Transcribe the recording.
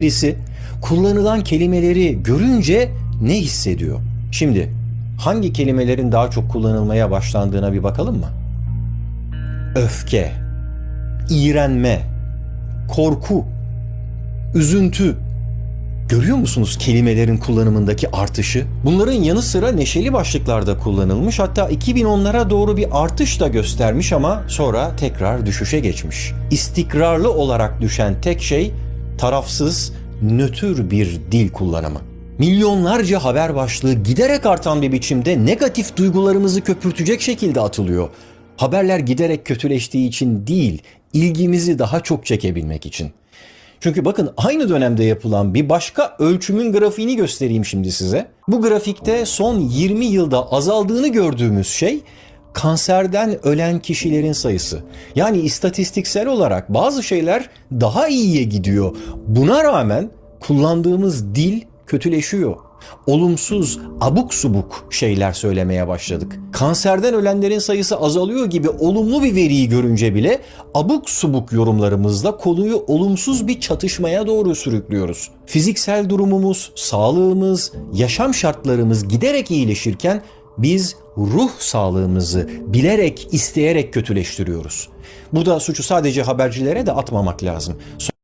birisi kullanılan kelimeleri görünce ne hissediyor? Şimdi hangi kelimelerin daha çok kullanılmaya başlandığına bir bakalım mı? Öfke, iğrenme, korku, üzüntü. Görüyor musunuz kelimelerin kullanımındaki artışı? Bunların yanı sıra neşeli başlıklarda kullanılmış hatta 2010'lara doğru bir artış da göstermiş ama sonra tekrar düşüşe geçmiş. İstikrarlı olarak düşen tek şey tarafsız, nötr bir dil kullanımı. Milyonlarca haber başlığı giderek artan bir biçimde negatif duygularımızı köpürtecek şekilde atılıyor. Haberler giderek kötüleştiği için değil, ilgimizi daha çok çekebilmek için. Çünkü bakın aynı dönemde yapılan bir başka ölçümün grafiğini göstereyim şimdi size. Bu grafikte son 20 yılda azaldığını gördüğümüz şey kanserden ölen kişilerin sayısı. Yani istatistiksel olarak bazı şeyler daha iyiye gidiyor. Buna rağmen kullandığımız dil kötüleşiyor. Olumsuz, abuk subuk şeyler söylemeye başladık. Kanserden ölenlerin sayısı azalıyor gibi olumlu bir veriyi görünce bile abuk subuk yorumlarımızla konuyu olumsuz bir çatışmaya doğru sürüklüyoruz. Fiziksel durumumuz, sağlığımız, yaşam şartlarımız giderek iyileşirken biz ruh sağlığımızı bilerek, isteyerek kötüleştiriyoruz. Burada suçu sadece habercilere de atmamak lazım.